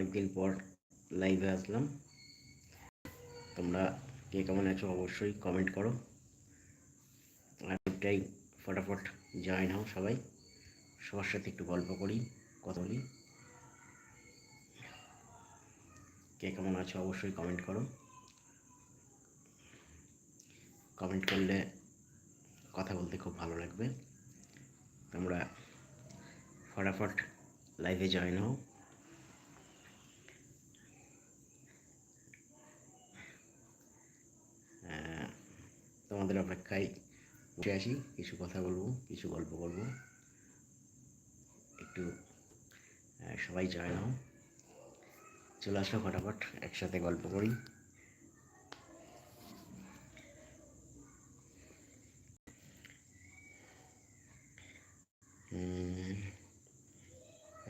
অনেকদিন পর লাইভে আসলাম। তোমরা কে কেমন আছো অবশ্যই কমেন্ট করো। আর এটাই ফটাফট জয়েন হও সবাই। সবার সাথে একটু গল্প করি, কথা বলি। কে কেমন আছো অবশ্যই কমেন্ট করো। কমেন্ট করলে কথা বলতে খুব ভালো লাগবে। তোমরা ফটাফট লাইভে জয়েন হও। তোমাদের অপেক্ষায় বসে আসি, কিছু কথা বলব, কিছু গল্প বলব। একটু সবাই জয়েন হও চলে আসো ফটাফট, একসাথে গল্প করি।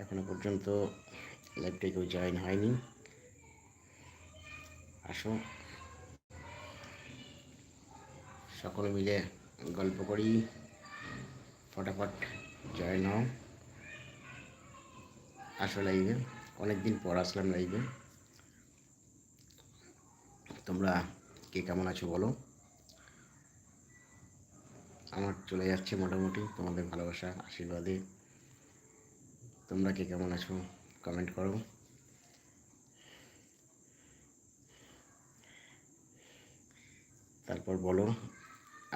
এখনও পর্যন্ত লাইভটা কেউ জয়েন হয়নি। আসো। সকলে মিলে গল্প করি। ফটাফট জয়েন হও আসো লাইভে অনেকদিন পর আসলাম লাইভে তোমরা কে কেমন আছো বলো। আমার চলে যাচ্ছে মোটামুটি তোমাদের ভালোবাসা, আশীর্বাদে। তোমরা কে কেমন আছো কমেন্ট করো। তারপর বলো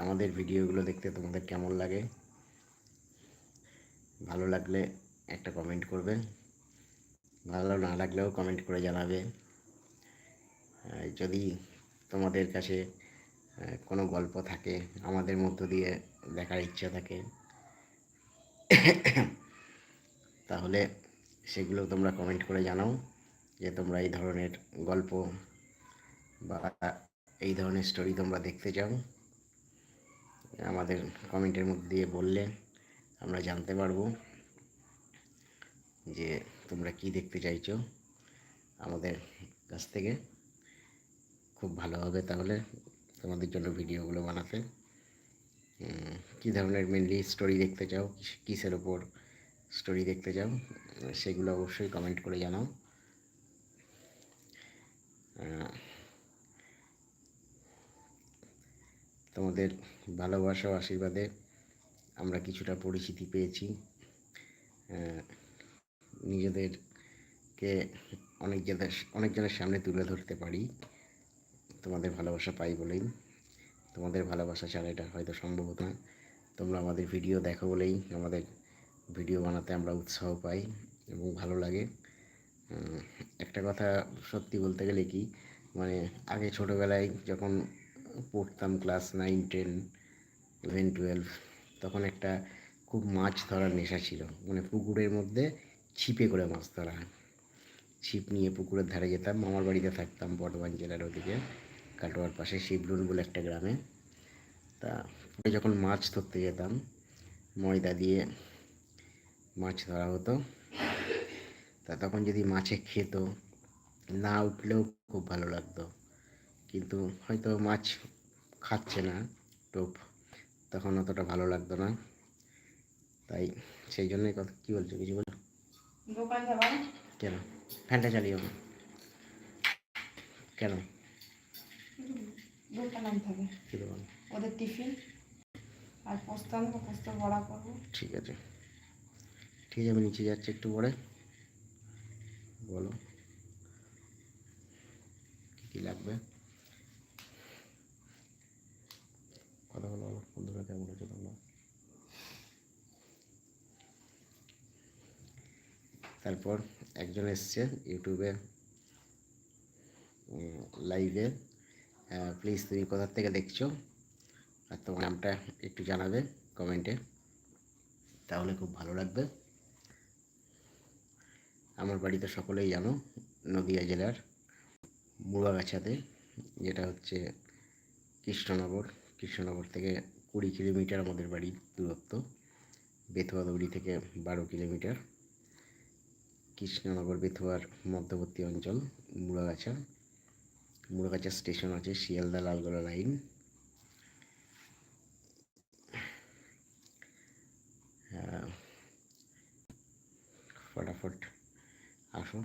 আমাদের ভিডিওগুলো দেখতে তোমাদের কেমন লাগে? ভালো লাগলে একটা কমেন্ট করবে ভালো না লাগলেও কমেন্ট করে জানাবে। যদি তোমাদের কাছে কোনো গল্প থাকে, আমাদের মধ্য দিয়ে দেখার ইচ্ছা থাকে, তাহলে সেগুলো তোমরা কমেন্ট করে জানাও যে তোমরা এই ধরনের গল্প বা এই ধরনের স্টোরি তোমরা দেখতে চাও। আমাদের কমেন্টের মধ্যে দিয়ে বললে আমরা জানতে পারব যে তোমরা কি দেখতে চাইছো আমাদের কাছ থেকে। খুব ভালো হবে তাহলে তোমাদের জন্য ভিডিওগুলো বানাতে। কী ধরনের মেনলি স্টোরি দেখতে চাও? কিস- কিসের ওপর স্টোরি দেখতে চাও? সেগুলো অবশ্যই কমেন্ট করে জানাও। তোমাদের ভালোবাসা ও আশীর্বাদে আমরা কিছুটা পরিচিতি পেয়েছি। নিজেদেরকে অনেক জনের অনেকজনের সামনে তুলে ধরতে পারি। তোমাদের ভালোবাসা পাই বলেই। তোমাদের ভালোবাসা ছাড়া এটা হয়তো সম্ভব না। তোমরা আমাদের ভিডিও দেখো বলেই আমাদের ভিডিও বানাতে আমরা উৎসাহ পাই এবং ভালো লাগে। একটা কথা সত্যি বলতে গেলে কি মানে আগে ছোটোবেলায় যখন পড়তাম class nine ten eleven twelve তখন একটা খুব মাছ ধরার নেশা ছিল। মানে পুকুরের মধ্যে ছিপে করে মাছ ধরা ছিপ নিয়ে পুকুরের ধারে যেতাম, মামার বাড়িতে থাকতাম বর্ধমান জেলার ওদিকে, কাটোয়ার পাশে শিবলুন বলে একটা গ্রামে। তা যখন মাছ ধরতে যেতাম, ময়দা দিয়ে মাছ ধরা হতো। তা তখন যদি মাছে খেত, না উঠলেও খুব ভালো লাগতো। কিন্তু হয়তো মাছ খাচ্ছে না টোপ তখন অতটা ভালো লাগতো না। তাই সেই জন্যই কথা কী বলছো কিছু বলো? কেন? ফ্যানটা চালিয়ে হবে। কেন ওদের টিফিন আর পোস্ত আনব পোস্ত বড়া করব। ঠিক আছে। ঠিক আছে আমি নিচে যাচ্ছি একটু পরে। বলো। কী কী লাগবে? কথা বলো বলো বন্ধুরা কেমন আছো তোমরা? তারপর একজন এসছে ইউটিউবে লাইভে প্লিজ তুমি কোথার থেকে দেখছ? আর তোমার নামটা একটু জানাবে কমেন্টে তাহলে খুব ভালো লাগবে। আমার বাড়িতে সকলেই জানো, নদিয়া জেলার মুড়াগাছাতে, যেটা হচ্ছে কৃষ্ণনগর। কৃষ্ণনগর থেকে কুড়ি কিলোমিটার আমাদের বাড়ির দূরত্ব। বেথুয়া দৌড়ি থেকে বারো কিলোমিটার। কৃষ্ণনগর, বেথুয়ার মধ্যবর্তী অঞ্চল, মুড়াগাছা। মুড়াগাছা স্টেশন আছে শিয়ালদা লালগোলা লাইন। ফটাফট আসো।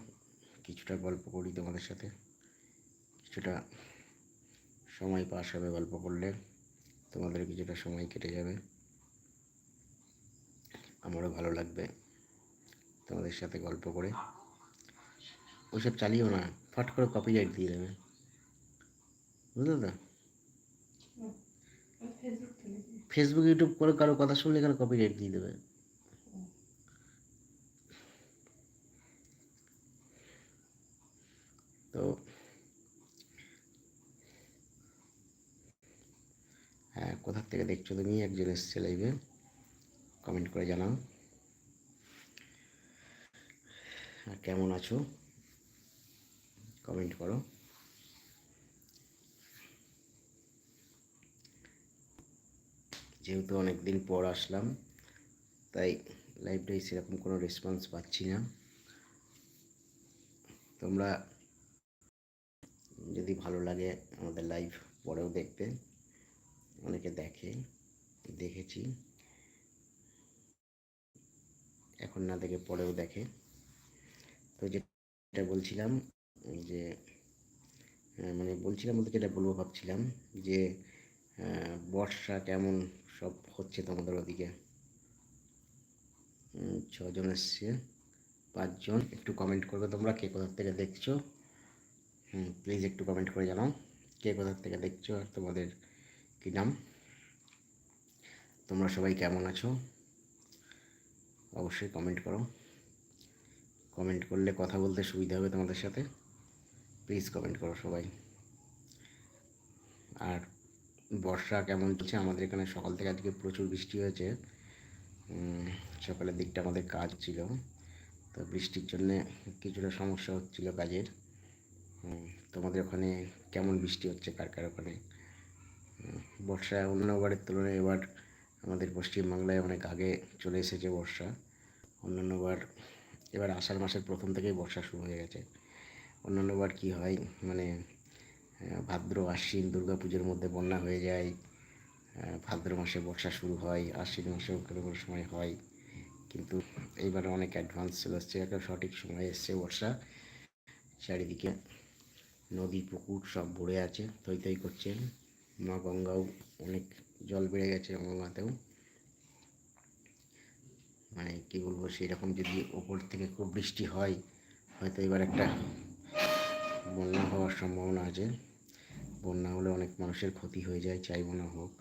কিছুটা গল্প করি তোমাদের সাথে। কিছুটা সময় পাস হবে গল্প করলে। তোমাদের কিছুটা সময় কেটে যাবে। আমারও ভালো লাগবে তোমাদের সাথে গল্প করে। ওইসব চালিও না ফট করে কপি কপিরাইট দিয়ে দেবে। বুঝলে তো? ফেসবুক ফেসবুক ইউটিউব করে কারও কথা শুনলে এখানে কপিরাইট দিয়ে দেবে তো হ্যাঁ কোথার থেকে দেখছ তুমি? একজন এসছে লাইভে কমেন্ট করে জানাও। আর কেমন আছো? কমেন্ট করো। যেহেতু অনেক দিন পর আসলাম, তাই লাইভটাই সেরকম কোনো রেসপন্স পাচ্ছি না। তোমরা যদি ভালো লাগে আমাদের লাইভ পরেও দেখতে। অনেকে দেখে, দেখেছি। এখন না দেখে পরেও দেখে। তো যেটা বলছিলাম যে মানে বলছিলাম বলতে যেটা বলব ভাবছিলাম যে বর্ষা কেমন সব হচ্ছে তোমাদের ওদিকে? ছজন এসছে, পাঁচজন। একটু কমেন্ট করবে তোমরা, কে কোথার থেকে দেখছ? হুম প্লিজ একটু কমেন্ট করে জানাও। কে কোথার থেকে দেখছ আর তোমাদের কী নাম? তোমরা সবাই কেমন আছো? অবশ্যই কমেন্ট করো। কমেন্ট করলে কথা বলতে সুবিধা হবে তোমাদের সাথে। প্লিজ কমেন্ট করো সবাই। আর বর্ষা কেমন চলছে? আমাদের এখানে সকাল থেকে আজকে প্রচুর বৃষ্টি হয়েছে। সকালের দিকটা আমাদের কাজ ছিল। তো বৃষ্টির জন্যে কিছুটা সমস্যা হচ্ছিল কাজের। তোমাদের ওখানে কেমন বৃষ্টি হচ্ছে? কার কার ওখানে? বর্ষা অন্যবারের তুলনায় এবার আমাদের পশ্চিমবাংলায় অনেক আগে চলে এসেছে বর্ষা। অন্যান্যবার এবার আষাঢ় মাসের প্রথম থেকেই বর্ষা শুরু হয়ে গেছে। অন্যান্যবার কি হয় মানে ভাদ্র, আশ্বিন দুর্গা পুজোর মধ্যে বন্যা হয়ে যায় ভাদ্র মাসে বর্ষা শুরু হয়, আশ্বিন মাসেও কোনো কোনো সময় হয়। কিন্তু এইবার অনেক অ্যাডভান্স চলে আসছে, একটা সঠিক সময় এসছে বর্ষা। চারিদিকে নদী, পুকুর সব ভরে আছে, থই থই করছে মা গঙ্গাও অনেক জল বেড়ে গেছে গঙ্গাতেও। মানে কী বলব সেই রকম যদি ওপর থেকে খুব বৃষ্টি হয়, হয়তো এবার একটা বন্যা হওয়ার সম্ভাবনা আছে। বন্যা হলে অনেক মানুষের ক্ষতি হয়ে যায়, চাইব না হোক।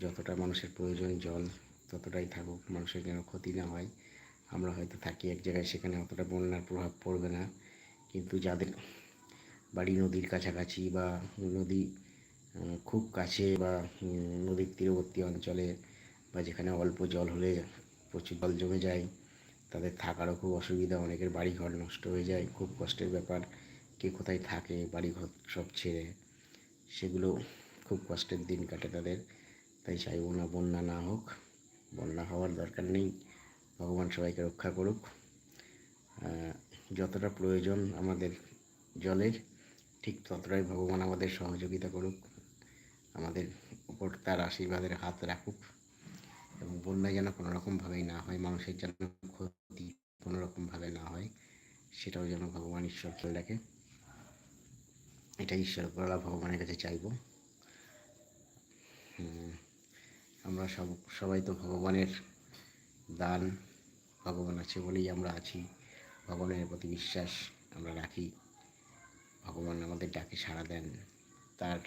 যতটা মানুষের প্রয়োজন জল, ততটাই থাকুক, মানুষের যেন ক্ষতি না হয়। আমরা হয়তো থাকি এক জায়গায়, সেখানে অতটা বন্যার প্রভাব পড়বে না। কিন্তু যাদের বাড়ি নদীর কাছাকাছি বা নদী খুব কাছে বা নদীর তীরবর্তী অঞ্চলে বা যেখানে অল্প জল হলে প্রচুর জল জমে যায়, তাদের থাকারও খুব অসুবিধা, অনেকের বাড়ি ঘর নষ্ট হয়ে যায়, খুব কষ্টের ব্যাপার। কে কোথায় থাকে বাড়ি ঘর সব ছেড়ে, সেগুলো খুব কষ্টের দিন কাটে তাদের। তাই চাইব না বন্যা না হোক, বন্যা হওয়ার দরকার নেই, ভগবান সবাইকে রক্ষা করুক। যতটা প্রয়োজন আমাদের জলের, ঠিক ততটাই ভগবান আমাদের সহযোগিতা করুক। আমাদের উপর তার আশীর্বাদের হাত রাখুক এবং বন্যা যেন কোনো রকমভাবেই না হয়, মানুষের যেন ক্ষতি কোনো রকমভাবে না হয়, সেটাও যেন ভগবান ঈশ্বর খেয়াল রাখে। এটা ঈশ্বর করা ভগবানের কাছে চাইব। আমরা সব, সবাই তো ভগবানের দান, ভগবান আছে বলেই আমরা আছি, ভগবানের প্রতি বিশ্বাস আমরা রাখি, ভগবান আমাদের ডাকে সাড়া দেন, তার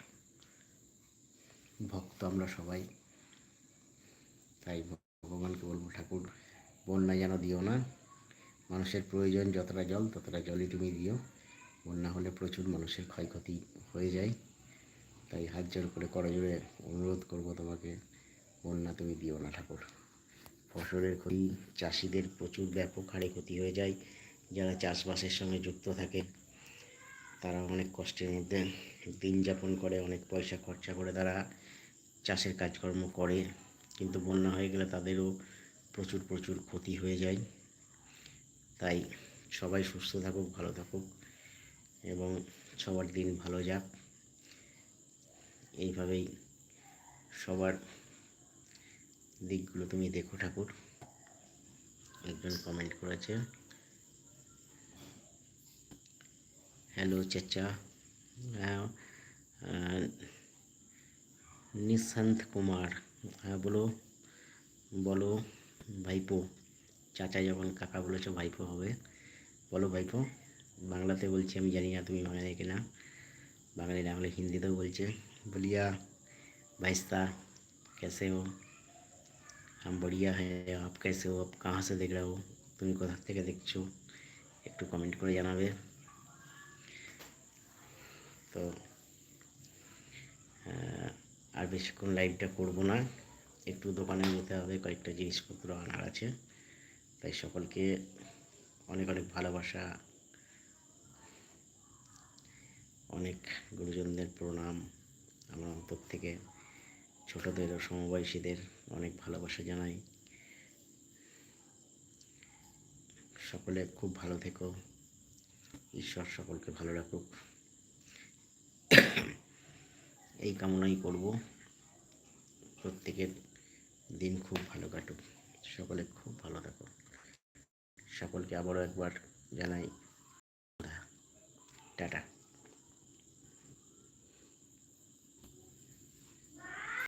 ভক্ত আমরা সবাই। তাই ভগবানকে বলব, ঠাকুর, বন্যা যেন দিও না। মানুষের প্রয়োজন যতটা জল, ততটা জলই তুমি দিও। বন্যা হলে প্রচুর মানুষের ক্ষয়ক্ষতি হয়ে যায়। তাই হাত জোর করে করজোরে অনুরোধ করব তোমাকে, বন্যা তুমি দিও না ঠাকুর। ফসলের ক্ষতি, চাষিদের প্রচুর ব্যাপক হারে ক্ষতি হয়ে যায়। যারা চাষবাসের সঙ্গে যুক্ত থাকে তারা অনেক কষ্টের মধ্যে দিন যাপন করে, অনেক পয়সা খরচা করে তারা চাষের কাজকর্ম করে। কিন্তু বন্যা হয়ে গেলে তাদেরও প্রচুর প্রচুর ক্ষতি হয়ে যায়। তাই সবাই সুস্থ থাকুক, ভালো থাকুক এবং সবার দিন ভালো যাক। এইভাবেই সবার দিকগুলো তুমি দেখো ঠাকুর। একজন কমেন্ট করেছে হ্যালো চাচা। নিশান্ত কুমার হ্যাঁ বলো বলো ভাইপো চাচা যখন কাকা বলেছো ভাইপো হবে বলো ভাইপো বাংলাতে বলছি আমি জানি না তুমি বাঙালি কিনা বাঙালি না হলে হিন্দিতেও বলছে বলিয়া भाईस्ता कैसे हो हम बढ़िया हैं आप कैसे हो आप कहाँ से देख रहे हो তুমি কোথা থেকে দেখছো একটু কমেন্ট করে জানাবে তো আর বেশিক্ষণ লাইভটা করব না। একটু দোকানে যেতে হবে, কয়েকটা জিনিসপত্র আনার আছে। তাই সকলকে অনেক অনেক ভালোবাসা, অনেক গুরুজনদের প্রণাম, আমার অন্তর থেকে, ছোটদের ও সমবয়সীদের অনেক ভালোবাসা জানাই। সকলে খুব ভালো থেকো। ঈশ্বর সকলকে ভালো রাখুক। এই কামনাই করব। প্রত্যেকের দিন খুব ভালো কাটুক। সকলে খুব ভালো থাকো সকলকে আবারও একবার জানাই, টাটা।